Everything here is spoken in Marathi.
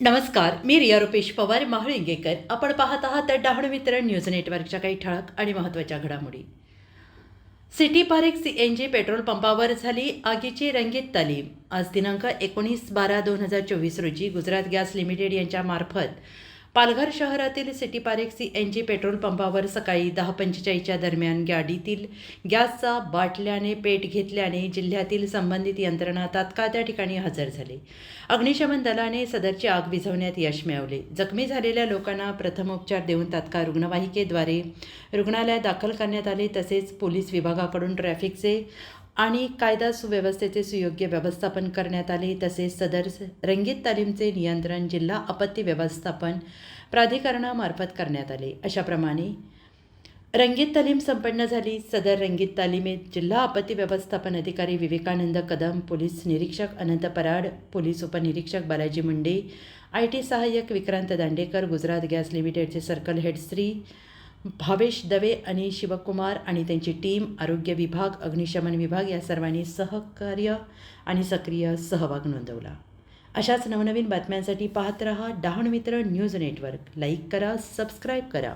नमस्कार मी रिया रुपेश पवार महाळिंगेकर आपण पाहत आहात डहाणू वितरण न्यूज नेटवर्कच्या काही ठळक आणि महत्त्वाच्या घडामोडी. City park C N G petrol पंपावर झाली आगीची रंगीत तालीम. आज दिनांक एकोणीस बारा दोन हजार चोवीस रोजी गुजरात गॅस लिमिटेड यांच्या मार्फत पालघर शहरातील city park C N G petrol पंपावर सकाळी दहा पंचेचाळीसच्या दरम्यान गाडीतील गॅसचा बाटल्याने पेट घेतल्याने जिल्ह्यातील संबंधित यंत्रणा तात्काळ त्या ठिकाणी हजर झाली. अग्निशमन दलाने सदरची आग विझवण्यात यश मिळवले. जखमी झालेल्या लोकांना प्रथमोपचार देऊन तात्काळ रुग्णवाहिकेद्वारे रुग्णालयात दाखल करण्यात आले तसेच पोलीस विभागाकडून ट्रॅफिकचे आणि कायदा सुव्यवस्थेचे सुयोग्य व्यवस्थापन करण्यात आले तसेच सदर रंगीत तालीमचे नियंत्रण जिल्हा आपत्ती व्यवस्थापन प्राधिकरणामार्फत करण्यात आले. अशाप्रमाणे रंगीत तालीम संपन्न झाली. सदर रंगीत तालीमेत जिल्हा आपत्ती व्यवस्थापन अधिकारी विवेकानंद कदम पोलीस निरीक्षक अनंत पराड पोलीस उपनिरीक्षक बालाजी मुंडे आय टी सहाय्यक विक्रांत दांडेकर गुजरात गॅस लिमिटेडचे सर्कल हेड श्री भावेश दवे आणि शिवकुमार आणि त्यांची टीम आरोग्य विभाग अग्निशमन विभाग या सर्वांनी सहकार्य आणि सक्रिय सहभाग नोंदवला. अशाच नवनवीन बातम्यांसाठी पाहत रहा Dahan Mitra news network. Like करा सबस्क्राईब करा.